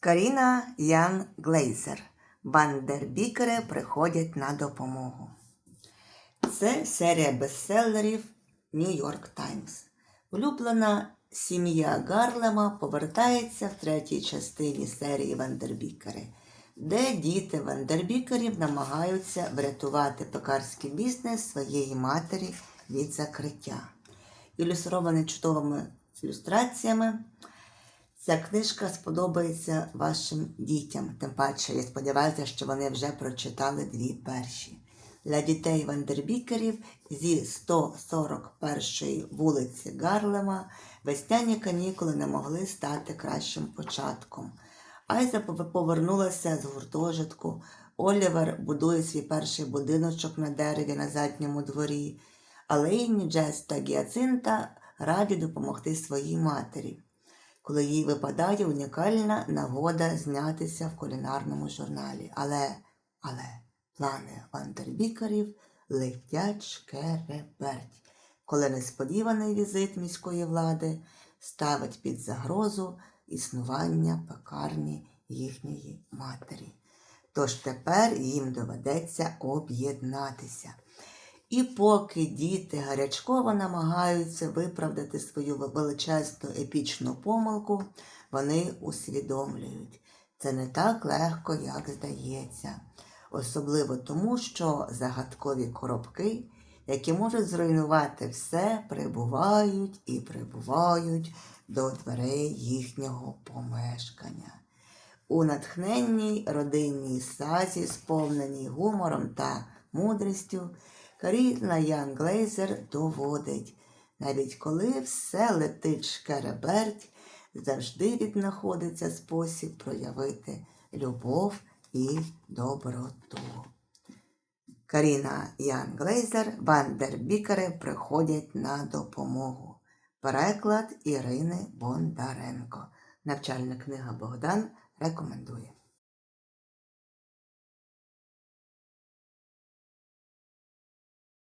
Каріна Ян Глейзер. Вандербікери приходять на допомогу. Це серія бестселерів York Times. Улюблена сім'я Гарлема повертається в третій частині серії Вандербікери, де діти Вандербікерів намагаються врятувати пекарський бізнес своєї матері від закриття. Ілюстрований чудовими ілюстраціями. Ця книжка сподобається вашим дітям. Тим паче, я сподіваюся, що вони вже прочитали дві перші. Для дітей вандербікерів зі 141 вулиці Гарлема весняні канікули не могли стати кращим початком. Айза повернулася з гуртожитку. Олівер будує свій перший будиночок на дереві на задньому дворі. А Лейні, Джес та Гіацинта раді допомогти своїй матері коли їй випадає унікальна нагода знятися в кулінарному журналі. Але, але плани вандербікерів летять шкереберть, коли несподіваний візит міської влади ставить під загрозу існування пекарні їхньої матері. Тож тепер їм доведеться об'єднатися. І поки діти гарячково намагаються виправдати свою величезну епічну помилку, вони усвідомлюють, це не так легко, як здається. Особливо тому, що загадкові коробки, які можуть зруйнувати все, прибувають і прибувають до дверей їхнього помешкання. У натхненній родинній сазі, сповненій гумором та мудрістю, Каріна Ян Глейзер доводить, навіть коли все летить шкереберть, завжди віднаходиться спосіб проявити любов і доброту. Каріна Ян Глейзер, Вандербікери приходять на допомогу. Переклад Ірини Бондаренко. Навчальна книга Богдан рекомендує.